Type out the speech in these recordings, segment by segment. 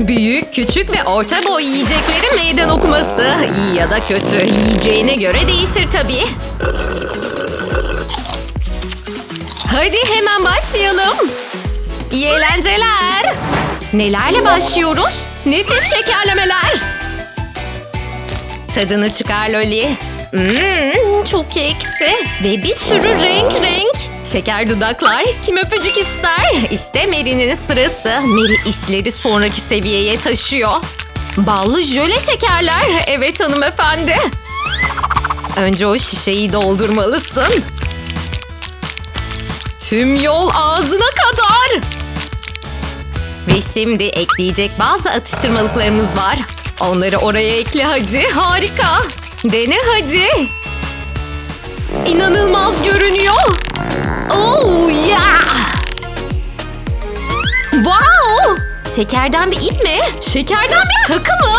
Büyük, küçük ve orta boy yiyeceklerin meydan okuması. İyi ya da kötü. Yiyeceğine göre değişir tabii. Hadi hemen başlayalım. İyi eğlenceler. Nelerle başlıyoruz? Nefis şekerlemeler. Tadını çıkar Loli. Hmm, çok ekşi ve bir sürü renk renk. Şeker dudaklar, kim öpücük ister? İşte Mary'nin sırası. Mary işleri sonraki seviyeye taşıyor. Ballı jöle şekerler. Evet hanımefendi. Önce o şişeyi doldurmalısın. Tüm yol ağzına kadar. Ve şimdi ekleyecek bazı atıştırmalıklarımız var. Onları oraya ekle hadi. Harika. Dene hadi. İnanılmaz görünüyor. Oh yeah. Wow. Şekerden bir ip mi? Şekerden bir takı mı?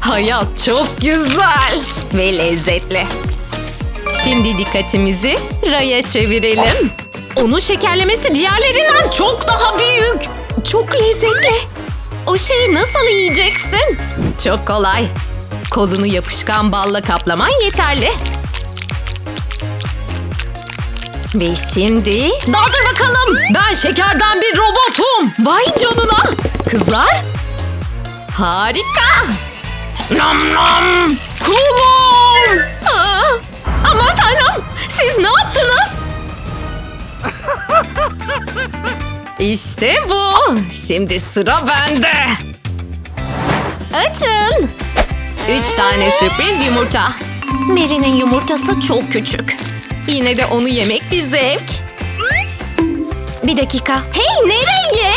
Hayat çok güzel ve lezzetli. Şimdi dikkatimizi Ray'a çevirelim. Onun şekerlemesi diğerlerinden çok daha büyük. Çok lezzetli. O şeyi nasıl yiyeceksin? Çok kolay. Kolunu yapışkan balla kaplaman yeterli. Ve şimdi... Daldır bakalım. Ben şekerden bir robotum. Vay canına. Kızlar. Harika. Nam nam. Kulum. Aa, aman tanrım. Siz ne yaptınız? İşte bu. Şimdi sıra bende. Açın. Üç tane sürpriz yumurta. Mary'nin yumurtası çok küçük. Yine de onu yemek bir zevk. Bir dakika. Hey nereye?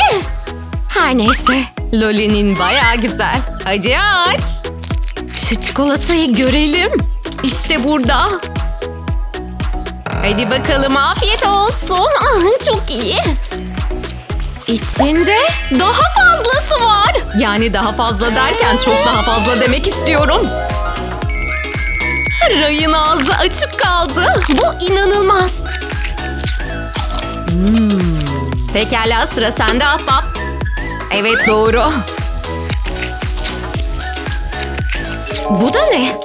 Her neyse. Loli'nin baya güzel. Hadi aç. Şu çikolatayı görelim. İşte burada. Hadi bakalım afiyet olsun. Ah, çok iyi. İçinde daha fazlası var. Yani daha fazla derken çok daha fazla demek istiyorum. Rayın ağzı açık kaldı. Bu inanılmaz. Hmm. Pekala sıra sende ahbap. Evet doğru. Bu da ne?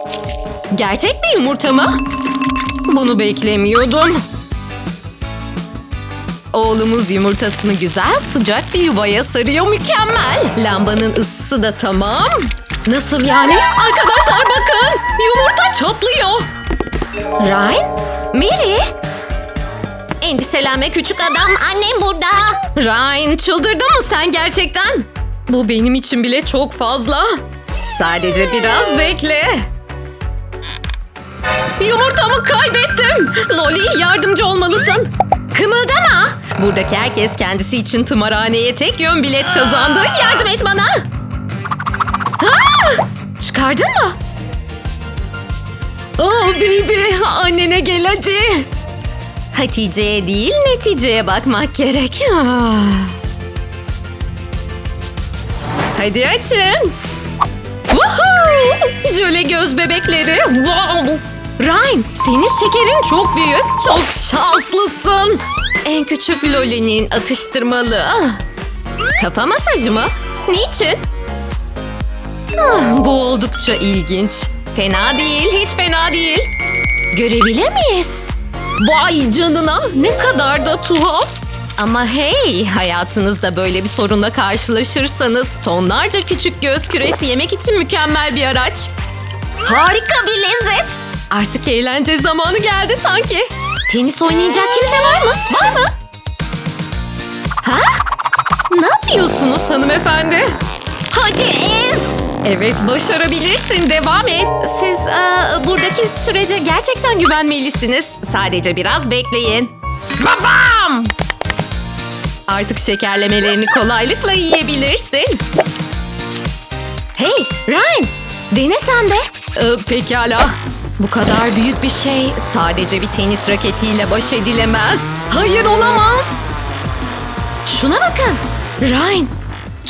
Gerçek bir yumurta mı? Bunu beklemiyordum. Oğlumuz yumurtasını güzel sıcak bir yuvaya sarıyor mükemmel. Lambanın ısısı da tamam. Nasıl yani? Arkadaşlar bakın yumurta çatlıyor. Ryan? Mary? Endişelenme küçük adam annem burada. Ryan çıldırdın mı sen gerçekten? Bu benim için bile çok fazla. Sadece biraz bekle. Yumurtamı kaybettim. Loli yardımcı olmalısın. Kımıldama. Buradaki herkes kendisi için tımarhaneye tek yön bilet kazandı. Yardım et bana. Ha! Çıkardın mı? Oh baby annene gel hadi. Hatice'ye değil neticeye bakmak gerek. Ah. Hadi açın. Woohoo! Jöle göz bebekleri. Wow! Ryan, senin şekerin çok büyük. Çok şanslısın. En küçük Loli'nin atıştırmalı. Kafa masajı mı? Niçin? Ah, bu oldukça ilginç. Fena değil, hiç fena değil. Görebilir miyiz? Vay canına, ne kadar da tuhaf. Ama hey, hayatınızda böyle bir sorunla karşılaşırsanız tonlarca küçük göz küresi yemek için mükemmel bir araç. Harika bir lezzet. Artık eğlence zamanı geldi sanki. Tenis oynayacak kimse var mı? Var Ne yapıyorsunuz hanımefendi? Hadi Ez! Evet başarabilirsin devam et. Siz aa, buradaki sürece gerçekten güvenmelisiniz. Sadece biraz bekleyin. Babam! Artık şekerlemelerini kolaylıkla yiyebilirsin. Hey Ryan dene sen de. Ee, pekala. Bu kadar büyük bir şey sadece bir tenis raketiyle baş edilemez. Hayır olamaz. Şuna bakın. Ryan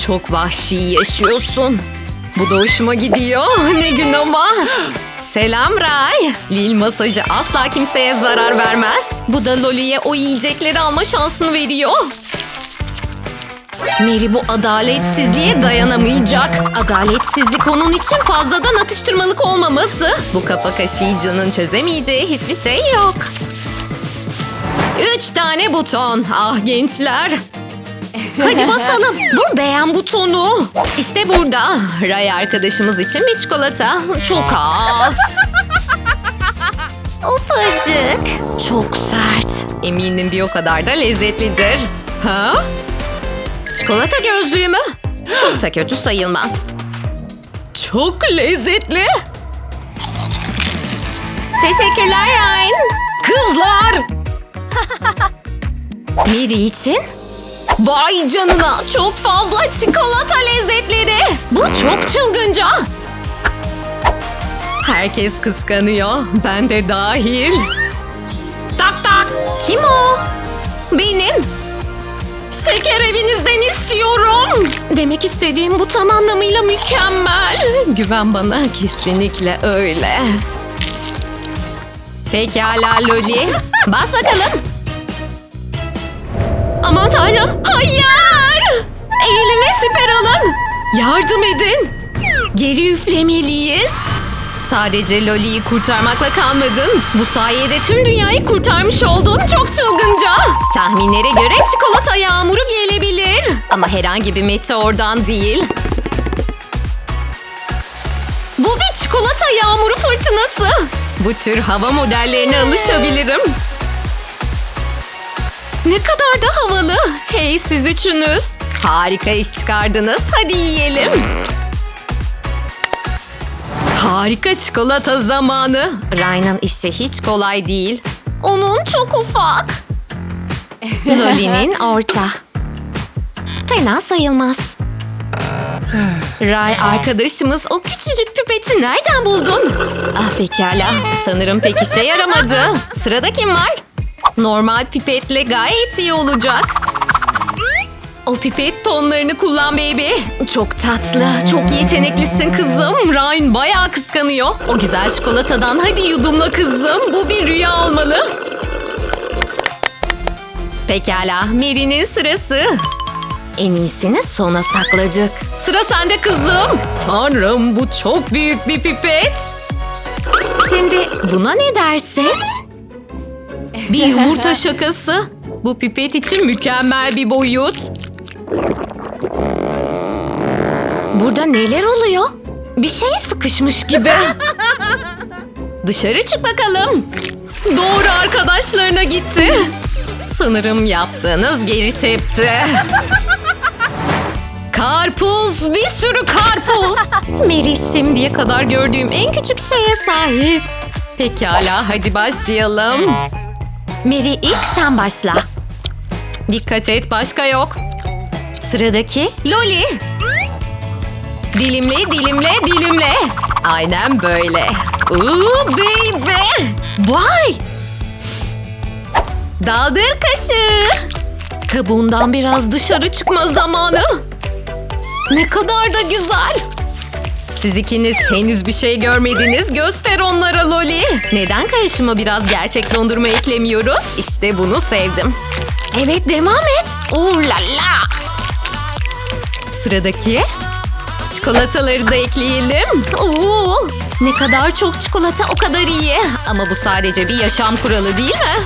çok vahşi yaşıyorsun. Bu da hoşuma gidiyor. Ne gün ama. Selam Ray. Lil masajı asla kimseye zarar vermez. Bu da Loli'ye o yiyecekleri alma şansını veriyor. Mary bu adaletsizliğe dayanamayacak. Adaletsizlik onun için fazladan atıştırmalık olmaması. Bu kafa kaşıyıcının çözemeyeceği hiçbir şey yok. Üç tane buton. Ah gençler. Hadi basalım. Bu beğen butonu. İşte burada. Ray arkadaşımız için bir çikolata. Çok az. Ufacık. Çok sert. Eminim bir o kadar da lezzetlidir. Ha? Çikolata gözlüğü mü? Çok da kötü sayılmaz. Çok lezzetli. Teşekkürler Ryan. Kızlar. Miri için Vay canına çok fazla çikolata lezzetleri. Bu çok çılgınca. Herkes kıskanıyor. Ben de dahil. Tak tak. Kim o? Benim. Şeker evinizden istiyorum. Demek istediğim bu tam anlamıyla mükemmel. Güven bana kesinlikle öyle. Pekala Loli. Bas bakalım. Aman tanrım. Hayır. Eğilin ve siper alın. Yardım edin. Geri üflemeliyiz. Sadece Loli'yi kurtarmakla kalmadın. Bu sayede tüm dünyayı kurtarmış oldun. Çok çılgınca. Tahminlere göre çikolata yağmuru gelebilir. Ama herhangi bir meteordan değil. Bu bir çikolata yağmuru fırtınası. Bu tür hava modellerine alışabilirim. Ne kadar da havalı. Hey siz üçünüz. Harika iş çıkardınız. Hadi yiyelim. Harika çikolata zamanı. Ryan'ın işi hiç kolay değil. Onun çok ufak. Loli'nin orta. Fena sayılmaz. Ray arkadaşımız o küçücük pipeti nereden buldun? Ah pekala. Sanırım pek işe yaramadı. Sırada kim var? Normal pipetle gayet iyi olacak. O pipet tonlarını kullan baby. Çok tatlı, çok yeteneklisin kızım. Ryan bayağı kıskanıyor. O güzel çikolatadan hadi yudumla kızım. Bu bir rüya olmalı. Pekala, Mary'nin sırası. En iyisini sona sakladık. Sıra sende kızım. Tanrım bu çok büyük bir pipet. Şimdi buna ne dersin? Bir yumurta şakası. Bu pipet için mükemmel bir boyut. Burada neler oluyor? Bir şey sıkışmış gibi. Dışarı çık bakalım. Doğru arkadaşlarına gitti. Sanırım yaptığınız geri tepti. Karpuz, bir sürü karpuz. Mary şimdiye kadar gördüğüm en küçük şeye sahip. Pekala, hadi başlayalım. Mary ilk sen başla. Dikkat et, başka yok. Sıradaki Loli. Dilimle, dilimle, dilimle. Aynen böyle. Ooh baby. Vay. Daldır kaşığı. Kabuğundan biraz dışarı çıkma zamanı. Ne kadar da güzel. Siz ikiniz henüz bir şey görmediniz. Göster onlara Loli. Neden karışıma biraz gerçek dondurma eklemiyoruz? İşte bunu sevdim. Evet devam et. Oo la la. Sıradaki. Çikolataları da ekleyelim. Oo, ne kadar çok çikolata o kadar iyi. Ama bu sadece bir yaşam kuralı değil mi?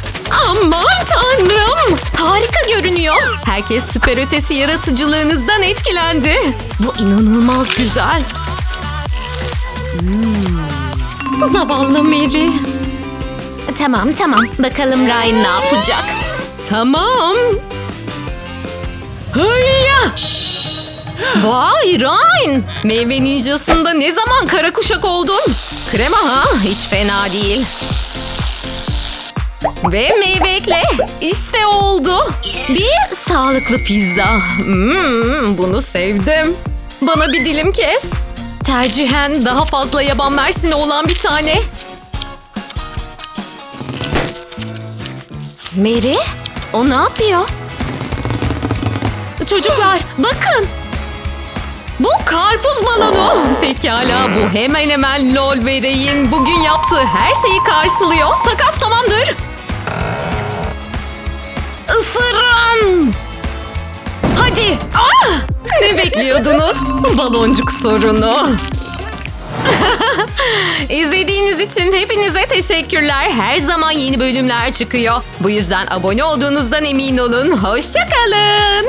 Aman tanrım. Harika görünüyor. Herkes süper ötesi yaratıcılığınızdan etkilendi. Bu inanılmaz güzel. Hmm. Zavallı Mary. Tamam tamam. Bakalım Ryan ne yapacak? Tamam. Hayya! Vay Ryan! Meyve ninjasında ne zaman kara kuşak oldun? Krema ha? Hiç fena değil. Ve meyve ekle. İşte oldu. Bir sağlıklı pizza. Hmm, bunu sevdim. Bana bir dilim kes. Tercihen daha fazla yaban mersini olan bir tane. Mary? O ne yapıyor? Çocuklar bakın. Bu karpuz balonu. Pekala bu hemen hemen lol vereyim. Bugün yaptığı her şeyi karşılıyor. Takas tamamdır. Isırın. Ne bekliyordunuz? Baloncuk sorunu. İzlediğiniz için hepinize teşekkürler. Her zaman yeni bölümler çıkıyor. Bu yüzden abone olduğunuzdan emin olun. Hoşçakalın.